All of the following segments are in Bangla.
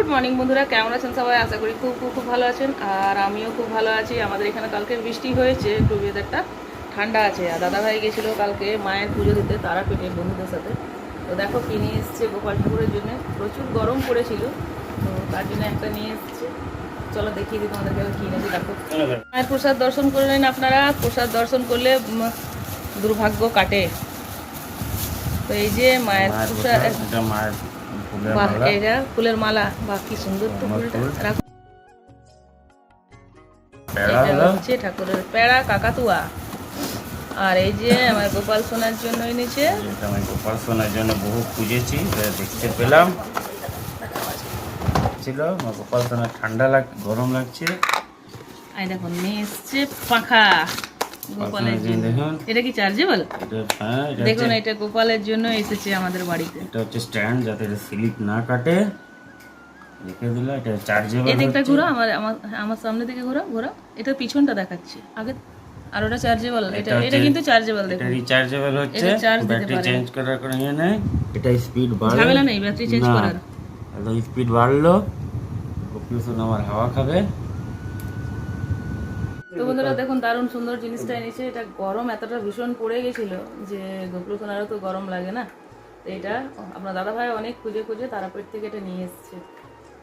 গুড মর্নিং বন্ধুরা। কেমন আছেন সবাই? আশা করি খুব খুব খুব ভালো আছেন। আর আমিও খুব ভালো আছি। আমাদের এখানে কালকে বৃষ্টি হয়েছে। একটু ওয়েদারটা ঠান্ডা আছে। আর দাদাভাই গেছিল কালকে মায়ের পুজো দিতে তারাপীঠে বন্ধুদের সাথে। তো দেখো কি নিয়ে এসছে গোপাল ঠাকুরের জন্য। প্রচুর গরম পড়েছিল। তো তার জন্য একটা নিয়ে এসছে। চলো দেখিয়ে দিই তোমাদেরকে কি এনেছি। দেখো। মায়ের প্রসাদ দর্শন করে নিন আপনারা। প্রসাদ দর্শন করলে দুর্ভাগ্য কাটে। তো এই যে মায়ের প্রসাদ মায়ের বাহ এটা ফুলের মালা। বাহ কি সুন্দর তো ফুলটা। ফুল। রাখো। প্যাড়া এটা হচ্ছে ঠাকুরের প্যাড়া কাকাতুয়া। আর এই যে আমার গোপাল সোনার জন্য এনেছে। যেটা গোপাল সোনার জন্য বহু খুঁজেছি দেখতে পেলাম। ছিল আমার গোপাল সোনার ঠান্ডা লাগ গরম লাগছে। আর দেখুন নিয়ে এসছে পাখা। গোপালের জন্য। এটা কি চার্জেবল হ্যাঁ দেখুন এটা গোপালের জন্য এসেছে আমাদের বাড়িতে। এটা হচ্ছে স্ট্যান্ড যাতে এটা স্লিপ না কাটে। রেখে দিল এটা চার্জেবল এদিকটা ঘোরা আমার সামনে থেকে ঘোরা ঘোরা এটা পিছনটা দেখাচ্ছে। আগে আর ওটা চার্জেবল এটা এটা কিন্তু চার্জেবল এটা দেখুন। রিচার্জেবল হচ্ছে। এটা ব্যাটারি চেঞ্জ করার কোনো ইয়ে নেই। এটা স্পিড বাড়ে। ঝামেলা নেই ব্যাটারি চেঞ্জ করার। স্পিড বাড়লো। গোপাল আমার হাওয়া খাবে। তো বন্ধুরা দেখুন দারুণ সুন্দর জিনিসটা এনেছে। এটা গরম এতটা ভীষণ পড়ে গেছিল যে গোকুল সোনারও তো গরম লাগে না। তো এটা আপনার দাদা ভাই অনেক খুঁজে খুঁজে তারাপীঠ থেকে এটা নিয়ে এসছে।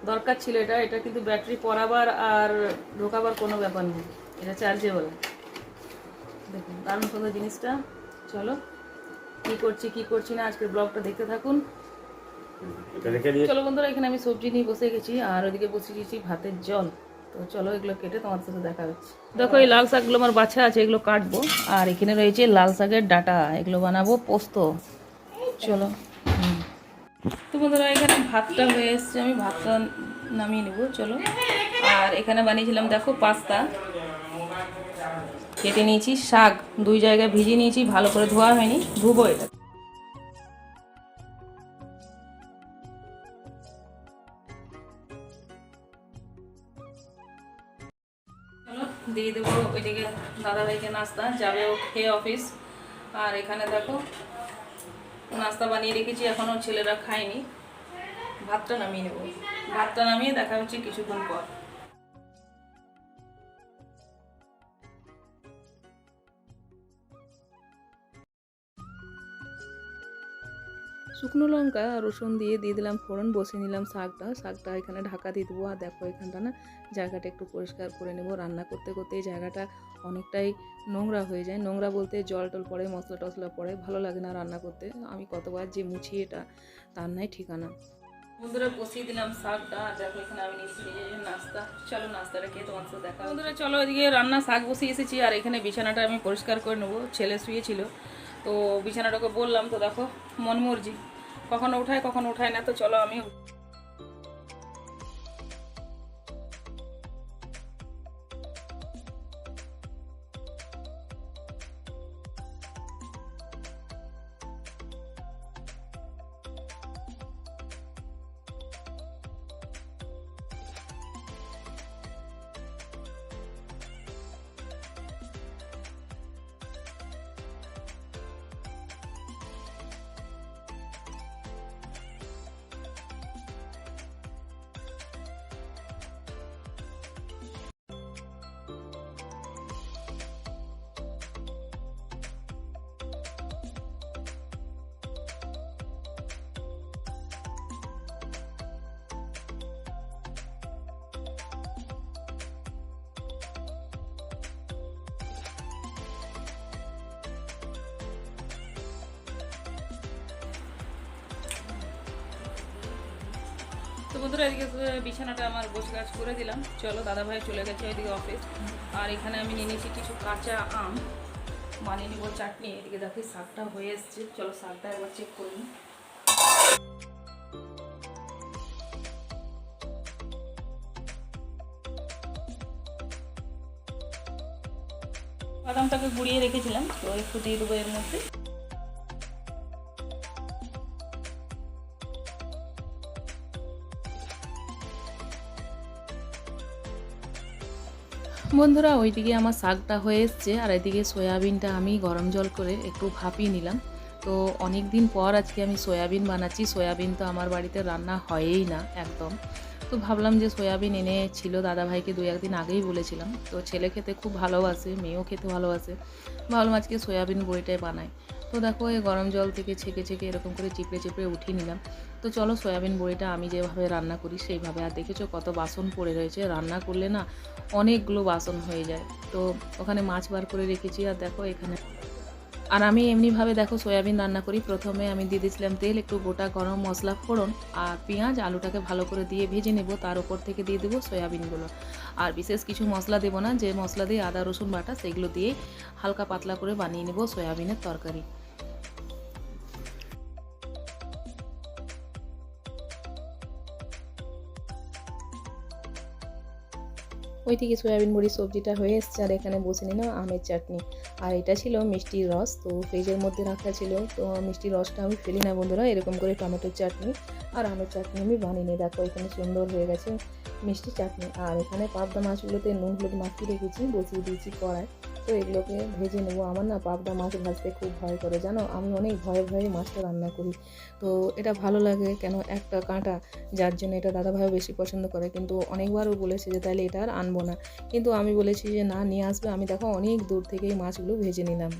দরকার ছিল এটা এটা কিন্তু ব্যাটারি পরাবার আর ঢোকাবার কোনো ব্যাপার নেই। এটা চার্জেবল দেখুন দারুণ সুন্দর জিনিসটা। চলো কি করছি কি করছি না আজকের ব্লগটা দেখতে থাকুন। চলো বন্ধুরা এখানে আমি সবজি নিয়ে বসে গেছি আর ওইদিকে বসে গেছি ভাতের জল। তো চলো এগুলো কেটে তোমার সাথে দেখা হচ্ছে। দেখো, এই লাল শাকগুলো আমার বাছা আছে, এগুলো কাটবো। আর এখানে রয়েছে লাল শাকের ডাটা, এগুলো বানাবো পোস্ত। চলো। তো বন্ধুরা, এখানে ভাতটা হয়ে এসছে, আমি ভাতটা নামিয়ে নেব, চলো। আর এখানে বানিয়েছিলাম, দেখো, পাস্তা। কেটে নিয়েছি শাক, দুই জায়গায় ভিজিয়ে নিয়েছি, ভালো করে ধোয়া হয়নি, ধুবো এটা। দিয়ে দেবো ওইদিকে দাদাভাইকে নাস্তা, যাবে ও খেয়ে অফিস। আর এখানে দেখো, নাস্তা বানিয়ে রেখেছি এখনও ছেলেরা খায়নি। ভাতটা নামিয়ে নেব। ভাতটা নামিয়ে দেখা হচ্ছে কিছুক্ষণ পর। শুকনো লঙ্কা, রসুন দিয়ে দিয়ে দিলাম ফোড়ন বসে নিলাম শাকটা। শাকটা এখানে ঢাকা দিয়ে দেবো। আর দেখো এখানটা না, জায়গাটা একটু পরিষ্কার করে নেব। রান্না করতে করতে এই জায়গাটা অনেকটাই নোংরা হয়ে যায়। নোংরা বলতে জল টল পড়ে, মশলা টশলা পড়ে, ভালো লাগে না রান্না করতে। আমি কতবার যে মুছি এটা, তার নাই ঠিকানা। বন্ধুরা, বসিয়ে দিলাম শাকটা। আর দেখো এখানে আমি নিজের নাস্তা। চলো নাস্তাটা খেয়ে তোমার সাথে দেখা বন্ধুরা, চলো এদিকে রান্না শাক বসিয়ে এসেছি। আর এখানে বিছানাটা আমি পরিষ্কার করে নেব। ছেলে শুয়েছিল। তো বিছানাটাকে বললাম, তো দেখো মন মর্জি কখনো উঠায় কখনো উঠায় না তো চলো আমি বন্ধুরা, এদিকে বিছানাটা আমার বসে কাজ করে দিলাম। চলো দাদা ভাই চলে গেছে ওইদিকে অফিস আর এখানে আমি নিয়ে নিয়েছি কিছু কাঁচা আম। বানিয়ে নিবো চাটনি। এদিকে দেখি, শাকটা হয়ে এসছে। চলো, শাকটা একবার চেক করে বাদামটাকে গুঁড়িয়ে রেখেছিলাম, তো একটু দিয়ে দেবো এর মধ্যে। বন্ধুরা, ওইদিকে আমার শাকটা হয়ে এসছে আর এদিকে সয়াবিনটা আমি গরম জল করে একটু ভাপিয়ে নিলাম। তো অনেক দিন পর আজকে আমি সয়াবিন বানাচ্ছি। সয়াবিন তো আমার বাড়িতে রান্না হয়ই না একদম। তো ভাবলাম যে সয়াবিন এনে ছিল দাদাভাইকে দু একদিন আগেই বলেছিলাম। তো ছেলে খেতে খুব ভালোবাসে, মেয়েও খেতে ভালোবাসে। ভাবলাম আজকে সয়াবিন বড়িটাই বানাই। তো দেখো, এই গরম জল থেকে ছেঁকে ছেঁকে এরকম করে চিপড়ে চিপড়ে উঠিয়ে নিলাম। তো চলো সয়াবিন বড়িটা আমি যেভাবে রান্না করি সেইভাবে। আর দেখেছ কত বাসন পড়ে রয়েছে, রান্না করলে না অনেকগুলো বাসন হয়ে যায়। তো ওখানে মাছ বার করে রেখেছি, আর দেখো এখানে আর আমি এমনিভাবে দেখো সয়াবিন রান্না করি। প্রথমে আমি দিয়ে দিয়েছিলাম তেল, একটু গোটা গরম মশলা ফোড়ন আর পেঁয়াজ, আলুটাকে ভালো করে দিয়ে ভেজে নেব। তার উপর থেকে দিয়ে দেবো সয়াবিনগুলো। আর বিশেষ কিছু মশলা দেবো না, যে মশলা দিয়ে আদা, রসুন বাটা, সেগুলো দিয়েই হালকা পাতলা করে বানিয়ে নেব সয়াবিনের তরকারি। ওইদিকে সয়াবিন বড়ি সবজিটা হয়ে এসছে আর এখানে বসে নিলাম আমের চাটনি। আর এটা ছিল মিষ্টির রস, তো ফ্রিজের মধ্যে রাখা ছিল। তো মিষ্টির রসটা আমি ফেলি না বন্ধুরা, এরকম করে টমেটোর চাটনি। আর আমের চাটনি আমি বানিয়ে নিই। দেখো এখানে সুন্দর হয়ে গেছে মিষ্টি চাটনি। আর এখানে পাবদা মাছগুলোতে নুন, হলুদ মাখিয়ে রেখেছি, বসিয়ে দিয়েছি কড়ায়। তো এগুলোকে ভেজে নেব। আমার না পাবদা মাছ ভাজতে খুব ভয় করে, জানো? আমি অনেক ভয়ে ভয়ে মাছটা রান্না করি। তো এটা ভালো লাগে কেন? একটা কাঁটা, যার জন্য এটা দাদাভাইও বেশি পছন্দ করে। কিন্তু অনেকবারও বলেছে যে তাহলে এটা আর আনব না। কিন্তু আমি বলেছি যে, না, নিয়ে আসবে। আমি দেখো অনেক দূর থেকেই মাছগুলো ভেজে নিলাম।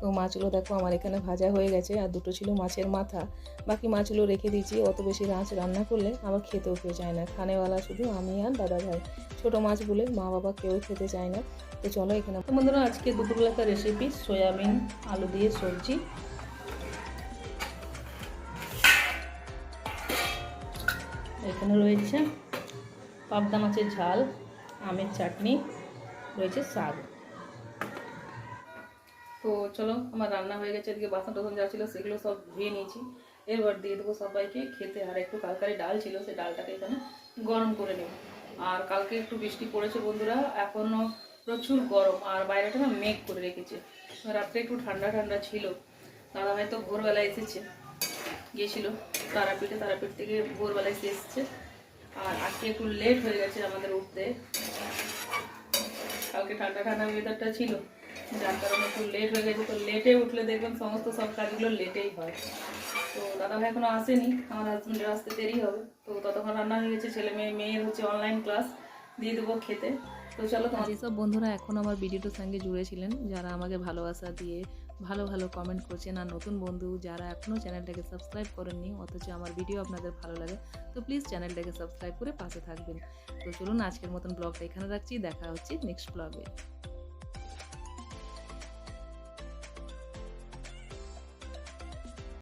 তো মাছগুলো দেখো আমার এখানে ভাজা হয়ে গেছে আর দুটো ছিল মাছের মাথা। বাকি মাছগুলো রেখে দিয়েছি। অত বেশি মাছ রান্না করলে আবার খেতেও কেউ চায় না। খানেওয়ালা শুধু আমি আর দাদা ভাই। ছোটো মাছ বলে মা বাবা কেউ খেতে চায় না। তো চলো এখানে বন্ধুরা, আজকে দুপুরবেলাকার রেসিপি সয়াবিন, আলু দিয়ে সবজি। এখানে রয়েছে পাবদা মাছের ঝাল, আমের চাটনি, রয়েছে শাক তো চলো, আমার রান্না হয়ে গেছে, এদিকে বাসন টাসন যা ছিল সেগুলো সব ধুয়ে নিয়েছি। এবার দিয়ে দেবো সবাইকে খেতে। আর একটু কালকারি ডাল ছিল সেই ডালটাকে এখানে গরম করে নেব। আর কালকে একটু বৃষ্টি পড়েছে বন্ধুরা, এখনও প্রচুর গরম। আর বাইরেটা না মেঘ করে রেখেছে। রাত্রে একটু ঠান্ডা ঠান্ডা ছিল। দাদা হয়তো ভোরবেলা এসেছে, গিয়েছিল তারাপীঠে। তারাপীঠ থেকে ভোরবেলা এসে এসেছে। আর আজকে একটু লেট হয়ে গেছে আমাদের উঠতে। কালকে ঠান্ডা ঠান্ডা ওয়েদারটা ছিল, যার কারণে একটু লেট হয়ে গেছে। তো লেটে উঠলে দেখবেন সমস্ত সব কাজগুলো লেটেই হয়। তো দাদা এখনও আসেনি, আমার হাজবেন্ডের আসতে দেরি হবে। তো ততক্ষণ রান্না হয়ে গেছে, ছেলে মেয়ে, মেয়ের হচ্ছে অনলাইন ক্লাস দিয়ে দেবো খেতে। তো চলো তোমার যেসব বন্ধুরা এখন আমার ভিডিওটার সঙ্গে জুড়েছিলেন যারা আমাকে ভালোবাসা দিয়ে ভালো ভালো কমেন্ট করছেন। আর নতুন বন্ধু যারা এখনও চ্যানেলটাকে সাবস্ক্রাইব করেননি, অথচ আমার ভিডিও আপনাদের ভালো লাগে, তো প্লিজ চ্যানেলটাকে সাবস্ক্রাইব করে পাশে থাকবেন। তো চলুন আজকের মতন ব্লগটা এখানে রাখছি, দেখা হচ্ছে নেক্সট ব্লগে